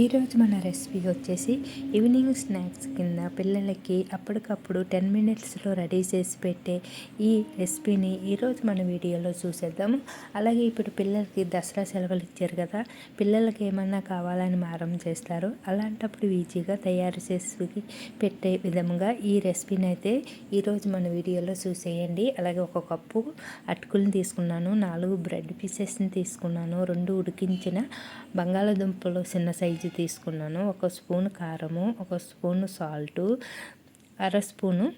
ఈరోజు మన రెసిపీ వచ్చేసి ఈవినింగ్ స్నాక్స్ కింద పిల్లలకి అప్పటికప్పుడు టెన్ మినిట్స్లో రెడీ చేసి పెట్టే ఈ రెసిపీని ఈరోజు మన వీడియోలో చూసేద్దాము అలాగే ఇప్పుడు పిల్లలకి దసరా సెలవులు ఇచ్చారు కదా పిల్లలకి ఏమన్నా కావాలని మారం చేస్తారు. అలాంటప్పుడు ఈజీగా తయారు చేసి పెట్టే విధంగా ఈ రెసిపీని అయితే ఈరోజు మన వీడియోలో చూసేయండి. అలాగే ఒక కప్పు అటుకులను తీసుకున్నాను నాలుగు బ్రెడ్ పీసెస్ని తీసుకున్నాను రెండు ఉడికించిన బంగాళాదుంపలు చిన్న సైజు తీసుకున్నాను. ఒక స్పూన్ కారము ఒక స్పూన్ సాల్టు అర స్పూను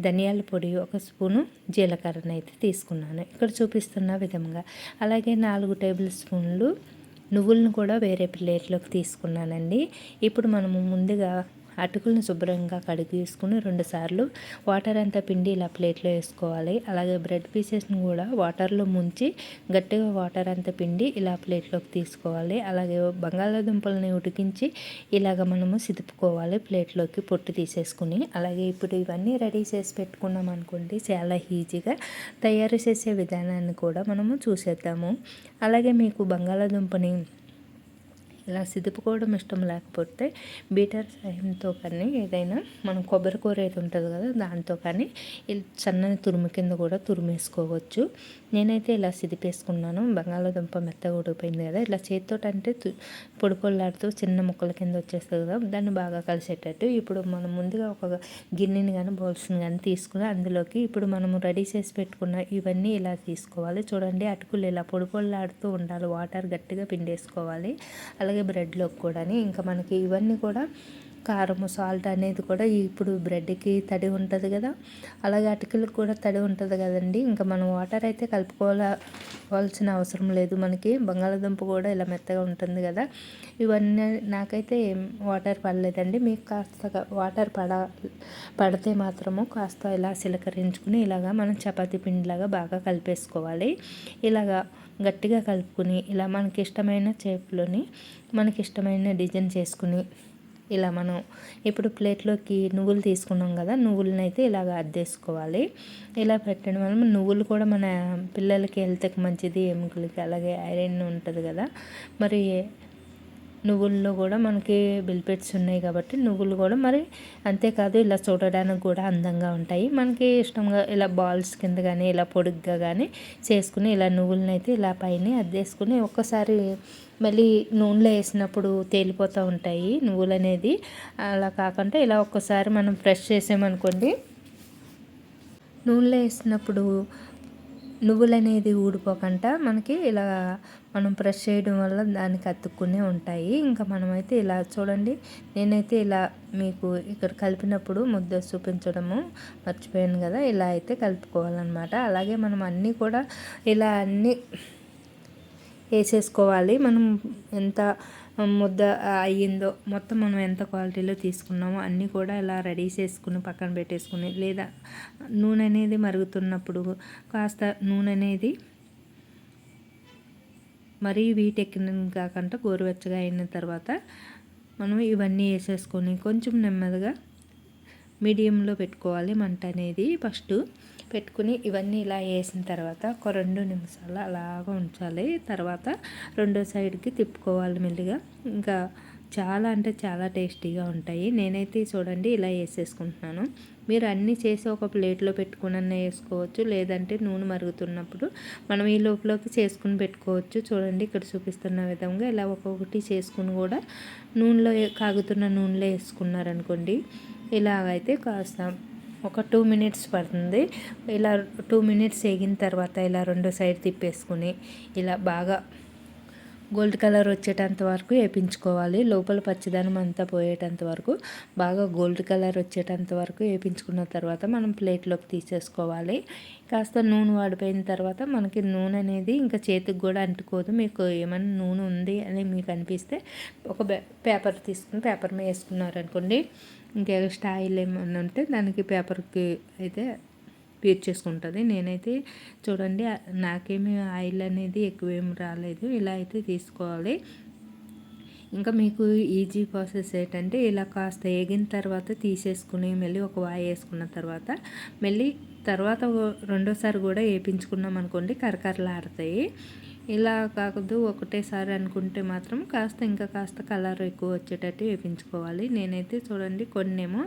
ధనియాల పొడి ఒక స్పూను జీలకర్రను అయితే తీసుకున్నాను. ఇక్కడ చూపిస్తున్న విధంగా. అలాగే నాలుగు టేబుల్ స్పూన్లు నువ్వులను కూడా వేరే ప్లేట్లోకి తీసుకున్నానండి. ఇప్పుడు మనము ముందుగా అటుకులను శుభ్రంగా కడిగి వేసుకుని రెండుసార్లు వాటర్ అంతా పిండి ఇలా ప్లేట్లో వేసుకోవాలి. అలాగే బ్రెడ్ పీసెస్ని కూడా వాటర్లో ముంచి గట్టిగా వాటర్ అంతా పిండి ఇలా ప్లేట్లోకి తీసుకోవాలి. అలాగే బంగాళాదుంపలని ఉడికించి ఇలాగ మనము సిదుపుకోవాలి ప్లేట్లోకి పొట్టు తీసేసుకుని. అలాగే ఇప్పుడు ఇవన్నీ రెడీ చేసి పెట్టుకున్నాం అనుకోండి చాలా ఈజీగా తయారు చేసే విధానాన్ని కూడా మనము చూసేద్దాము. అలాగే మీకు బంగాళాదుంపని ఇలా సిదుపుకోవడం ఇష్టం లేకపోతే బీటర్ సాయంతో కానీ ఏదైనా మనం కొబ్బరి కూర అయితే ఉంటుంది కదా దాంతో కానీ సన్నని తురుము కింద కూడా తురిమేసుకోవచ్చు. నేనైతే ఇలా సిదిపేసుకున్నాను. బంగాళాదుంప మెత్తగా ఉడికిపోయింది కదా ఇలా చేతితో అంటే పొడి పొల్లాడుతూ చిన్న ముక్కల కింద వచ్చేస్తుంది కదా దాన్ని బాగా కలిసేటట్టు. ఇప్పుడు మనం ముందుగా ఒక గిన్నెని కానీ బౌల్స్ని కానీ తీసుకుని అందులోకి ఇప్పుడు మనము రెడీ చేసి పెట్టుకున్న ఇవన్నీ ఇలా తీసుకోవాలి. చూడండి అటుకులు ఇలా పొడి పొల్లాడుతూ ఉండాలి. వాటర్ గట్టిగా పిండేసుకోవాలి. అలాగే అలాగే బ్రెడ్లోకి కూడా ఇంకా మనకి ఇవన్నీ కూడా కారము సాల్ట్ అనేది కూడా ఇప్పుడు బ్రెడ్కి తడి ఉంటుంది కదా. అలాగే అటుకులకు కూడా తడి ఉంటుంది కదండి. ఇంకా మనం వాటర్ అయితే కలుపుకోవాల్సిన అవసరం లేదు. మనకి బంగాళాదుంప కూడా ఇలా మెత్తగా ఉంటుంది కదా. ఇవన్నీ నాకైతే వాటర్ పడలేదండి. మీకు కాస్త వాటర్ పడ పడితే మాత్రము కాస్త ఇలా సిలకరించుకుని ఇలాగా మనం చపాతీ పిండిలాగా బాగా కలిపేసుకోవాలి. ఇలాగా గట్టిగా కలుపుకుని ఇలా మనకి ఇష్టమైన చేపులోని మనకి ఇష్టమైన డిజైన్ చేసుకుని ఇలా మనం ఇప్పుడు ప్లేట్లోకి నువ్వులు తీసుకున్నాం కదా నువ్వులను అయితే ఇలాగ అద్దేసుకోవాలి ఇలా పెట్టడం వల్ల నువ్వులు కూడా మన పిల్లలకి హెల్త్కి మంచిది ఎముకలకి అలాగే ఐరన్ ఉంటుంది కదా. మరి నువ్వుల్లో కూడా మనకి బిల్పెట్స్ ఉన్నాయి కాబట్టి నువ్వులు కూడా మరి అంతేకాదు ఇలా చూడడానికి కూడా అందంగా ఉంటాయి. మనకి ఇష్టంగా ఇలా బాల్స్ కింద కానీ ఇలా పొడుగ్గా కానీ చేసుకుని ఇలా నువ్వులను అయితే ఇలా పైన అద్దేసుకుని ఒక్కసారి మళ్ళీ నూనెలో వేసినప్పుడు తేలిపోతూ ఉంటాయి నువ్వులు అనేది. అలా కాకుండా ఇలా ఒక్కసారి మనం ఫ్రెష్ చేసామనుకోండి నూనెలో వేసినప్పుడు నువ్వులనేది ఊడిపోకుండా మనకి ఇలా మనం ప్రెస్ చేయడం వల్ల దానికి అతుక్కునే ఉంటాయి. ఇంకా మనమైతే ఇలా చూడండి నేనైతే ఇలా మీకు ఇక్కడ కలిపినప్పుడు ముద్ద చూపించడము మర్చిపోయాను కదా ఇలా అయితే కలుపుకోవాలన్నమాట. అలాగే మనం అన్నీ కూడా ఇలా అన్నీ వేసేసుకోవాలి. మనం ఎంత ముద్ద అయ్యిందో మొత్తం మనం ఎంత క్వాలిటీలో తీసుకున్నామో అన్నీ కూడా ఇలా రెడీ చేసుకుని పక్కన పెట్టేసుకుని లేదా నూనె అనేది మరుగుతున్నప్పుడు కాస్త నూనె అనేది మరీ వీటెక్కిన కాకుండా గోరువెచ్చగా అయిన తర్వాత మనం ఇవన్నీ వేసేసుకొని కొంచెం నెమ్మదిగా మీడియంలో పెట్టుకోవాలి మంట అనేది ఫస్ట్. పెట్టుకుని ఇవన్నీ ఇలా వేసిన తర్వాత ఒక రెండు నిమిషాలు అలాగ ఉంచాలి. తర్వాత రెండో సైడ్కి తిప్పుకోవాలి మెల్లిగా. ఇంకా చాలా అంటే చాలా టేస్టీగా ఉంటాయి. నేనైతే చూడండి ఇలా వేసేసుకుంటున్నాను. మీరు అన్నీ చేసి ఒక ప్లేట్లో పెట్టుకున్న వేసుకోవచ్చు. లేదంటే నూనె మరుగుతున్నప్పుడు మనం ఈ లోపలకి చేసుకుని పెట్టుకోవచ్చు. చూడండి ఇక్కడ చూపిస్తున్న విధంగా ఇలా ఒక్కొక్కటి చేసుకుని కూడా నూనెలో కాగుతున్న నూనెలో వేసుకున్నారనుకోండి. ఇలాగైతే కాస్త. ఒక టూ మినిట్స్ పడుతుంది. ఇలా టూ మినిట్స్ వేగిన తర్వాత ఇలా రెండు సైడ్ తిప్పేసుకుని ఇలా బాగా గోల్డ్ కలర్ వచ్చేటంత వరకు వేపించుకోవాలి. లోపల పచ్చదనం అంతా పోయేటంత వరకు బాగా గోల్డ్ కలర్ వచ్చేటంత వరకు వేపించుకున్న తర్వాత మనం ప్లేట్లోకి తీసేసుకోవాలి. కాస్త నూనె వాడిపోయిన తర్వాత మనకి నూనె అనేది ఇంకా చేతికి కూడా అంటుకోదు. మీకు ఏమైనా నూనె ఉంది అని మీకు అనిపిస్తే ఒక పేపర్ తీసుకుని పేపర్ మీద వేసుకున్నారనుకోండి ఇంకా ఎక్స్ట్రా ఆయిల్ ఏమైనా ఉంటే దానికి పేపర్కి అయితే పీర్ చేసుకుంటుంది. నేనైతే చూడండి నాకేమి ఆయిల్ అనేది ఎక్కువ ఏమి రాలేదు. ఇలా అయితే తీసుకోవాలి. ఇంకా మీకు ఈజీ ప్రాసెస్ ఏంటంటే ఇలా కాస్త వేగిన తర్వాత తీసేసుకుని మళ్ళీ ఒక వాయి వేసుకున్న తర్వాత మళ్ళీ తర్వాత రెండోసారి కూడా వేయించుకున్నాం అనుకోండి కరకరలాడతాయి. ఇలా కాకూడదు ఒకటేసారి అనుకుంటే మాత్రం కాస్త ఇంకా కాస్త కలర్ ఎక్కువ వచ్చేటట్టు వేయించుకోవాలి నేనైతే చూడండి కొన్నేమో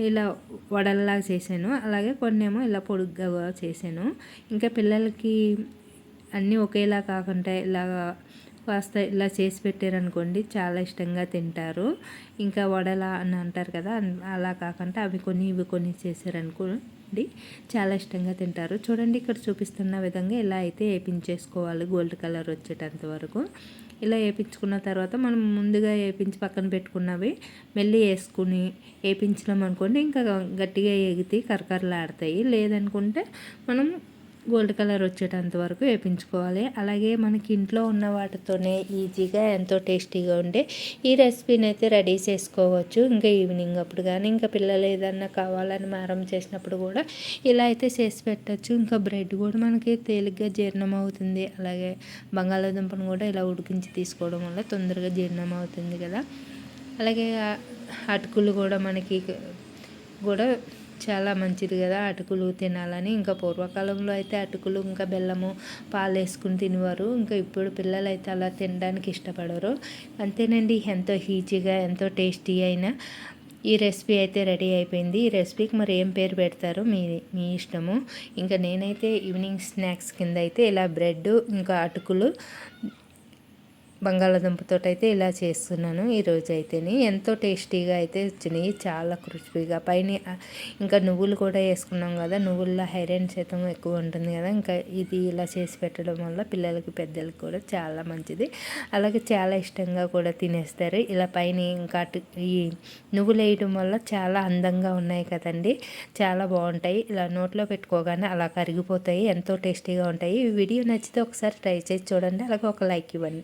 ఇలా వడల్లాగా చేశాను. అలాగే కొన్నేమో ఇలా పొడుగ్గా చేశాను. ఇంకా పిల్లలకి అన్నీ ఒకేలా కాకుండా ఇలా కాస్త ఇలా చేసి పెట్టారనుకోండి చాలా ఇష్టంగా తింటారు. ఇంకా వడల అని అంటారు కదా అలా కాకుండా అవి కొన్ని ఇవి కొన్ని అండి. చాలా ఇష్టంగా తింటారు. చూడండి ఇక్కడ చూపిస్తున్న విధంగా ఇలా అయితే వేపించేసుకోవాలి. గోల్డ్ కలర్ వచ్చేటంత వరకు. ఇలా వేపించుకున్న తర్వాత మనం ముందుగా వేపించి పక్కన పెట్టుకున్నవి మెల్లి వేసుకుని వేయించినాం అనుకోండి ఇంకా గట్టిగా ఎగితే కరకరలాడతాయి. లేదనుకుంటే మనం గోల్డ్ కలర్ వచ్చేటంత వరకు వేపించుకోవాలి. అలాగే మనకి ఇంట్లో ఉన్న వాటితోనే ఈజీగా ఎంతో టేస్టీగా ఉండే ఈ రెసిపీని అయితే రెడీ చేసుకోవచ్చు. ఇంకా ఈవినింగ్ అప్పుడు కానీ ఇంకా పిల్లలు ఏదన్నా కావాలని మారం చేసినప్పుడు కూడా ఇలా అయితే చేసి పెట్టచ్చు. ఇంకా బ్రెడ్ కూడా మనకి తేలిగ్గా జీర్ణం అవుతుంది. అలాగే బంగాళాదుంపను కూడా ఇలా ఉడికించి తీసుకోవడం వల్ల తొందరగా జీర్ణం అవుతుంది కదా. అలాగే అటుకులు కూడా మనకి కూడా చాలా మంచిది కదా అటుకులు తినాలని. ఇంకా పూర్వకాలంలో అయితే అటుకులు ఇంకా బెల్లము పాలు వేసుకుని తినేవారు. ఇంకా ఇప్పుడు పిల్లలు అయితే అలా తినడానికి ఇష్టపడరు. అంతేనండి ఎంతో ఈజీగా ఎంతో టేస్టీ అయిన ఈ రెసిపీ అయితే రెడీ అయిపోయింది. ఈ రెసిపీకి మరి ఏం పేరు పెడతారు? మీ మీ ఇష్టము. ఇంకా నేనైతే ఈవినింగ్ స్నాక్స్ కింద అయితే ఇలా బ్రెడ్ ఇంకా అటుకులు బంగాళాదుంపతో అయితే ఇలా చేస్తున్నాను ఈరోజు అయితేని ఎంతో టేస్టీగా అయితే వచ్చినాయి. చాలా క్రిస్పీగా. పైన ఇంకా నువ్వులు కూడా వేసుకున్నాం కదా. నువ్వుల్లో ఐరన్ శాతం ఎక్కువ ఉంటుంది కదా. ఇంకా ఇది ఇలా చేసి పెట్టడం వల్ల పిల్లలకి పెద్దలకి కూడా చాలా మంచిది. అలాగే చాలా ఇష్టంగా కూడా తినేస్తారు. ఇలా పైన ఇంకా ఈ నువ్వులు వేయడం వల్ల చాలా అందంగా ఉన్నాయి కదండి. చాలా బాగుంటాయి. ఇలా నోట్లో పెట్టుకోగానే అలా కరిగిపోతాయి. ఎంతో టేస్టీగా ఉంటాయి. ఈ వీడియో నచ్చితే ఒకసారి ట్రై చేసి చూడండి. అలాగే ఒక లైక్ ఇవ్వండి.